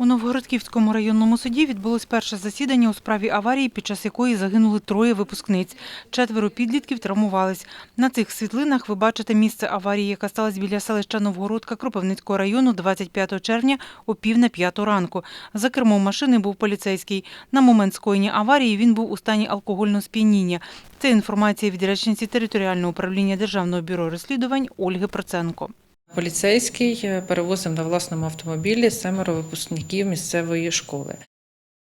У Новгородківському районному суді відбулось перше засідання у справі аварії, під час якої загинули троє випускниць. Четверо підлітків травмувались. На цих світлинах ви бачите місце аварії, яка сталася біля селища Новгородка Кропивницького району 25 червня о пів на п'яту ранку. За кермом машини був поліцейський. На момент скоєння аварії він був у стані алкогольного сп'яніння. Це інформація від речниці територіального управління Державного бюро розслідувань Ольги Проценко. Поліцейський е, перевозив на власному автомобілі семеро випускників місцевої школи.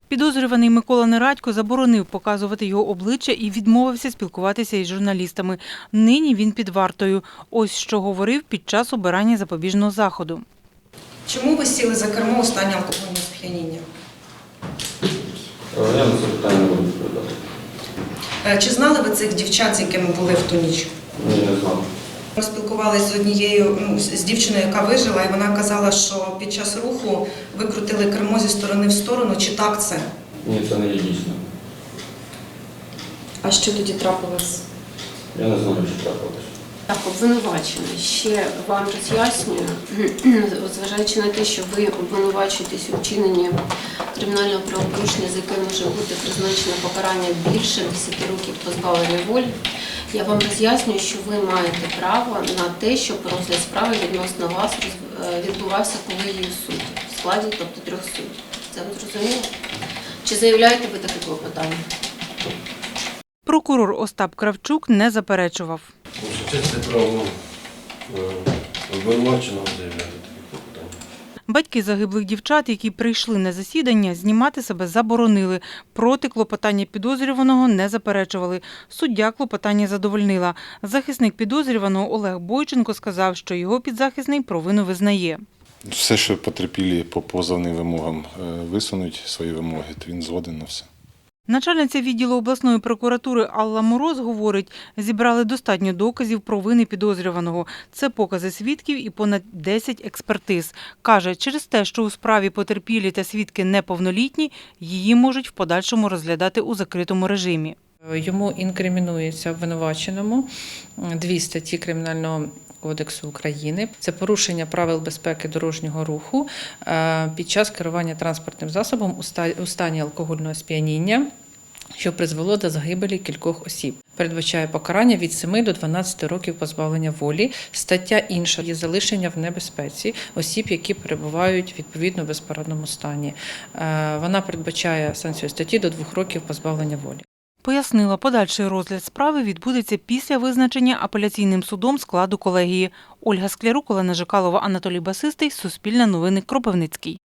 Підозрюваний Микола Нерадько заборонив показувати його обличчя і відмовився спілкуватися із журналістами. Нині він під вартою. Ось що говорив під час обирання запобіжного заходу. Чому ви сіли за кермо у стані алкогольного сп'яніння? Е, Я на це питання не буду відповідати. Е, Чи знали ви цих дівчат, з якими були в ту ніч? Ні, не знав. Ми спілкувалися з однією ну, з дівчиною, яка вижила, і вона казала, що під час руху викрутили кермо зі сторони в сторону. Чи так це? Ні, це не є дійсно. А що тоді трапилось? Я не знаю, що трапилось. Так, обвинувачений. Ще вам роз'яснюю, зважаючи на те, що ви обвинувачуєтесь у вчиненні кримінального правопорушення, за яке може бути призначено покарання більше 10 років позбавлення волі, я вам роз'яснюю, що ви маєте право на те, щоб розгляд справи відносно вас е, відбувався колегією суддів в складі, тобто трьох суддів. Це ви зрозуміло? Чи заявляєте ви таке клопотання? Прокурор Остап Кравчук не заперечував. Це право е, обвинуваченого заявляти такі клопотання. Батьки загиблих дівчат, які прийшли на засідання, знімати себе заборонили. Проти клопотання підозрюваного не заперечували. Суддя клопотання задовольнила. Захисник підозрюваного Олег Бойченко сказав, що його підзахисний провину визнає. Все, що потерпілі по позовним вимогам е, висунуть свої вимоги, то він згоден на все. Начальниця відділу обласної прокуратури Алла Мороз говорить, зібрали достатньо доказів про вини підозрюваного. Це покази свідків і понад 10 експертиз. Каже, через те, що у справі потерпілі та свідки неповнолітні, її можуть в подальшому розглядати у закритому режимі. Йому інкримінується обвинуваченому дві статті Кримінального кодексу України. Це порушення правил безпеки дорожнього руху е, під час керування транспортним засобом у стані алкогольного сп'яніння. Що призвело до загибелі кількох осіб, передбачає покарання від 7 до 12 років позбавлення волі. Стаття інша є залишення в небезпеці осіб, які перебувають відповідно в безпорадному стані. Е, Вона передбачає санкцію статті до 2 років позбавлення волі. Пояснила, подальший розгляд справи відбудеться після визначення апеляційним судом складу колегії. Ольга Склярук, Олена Жикалова, Анатолій Басистий, Суспільне новини, Кропивницький.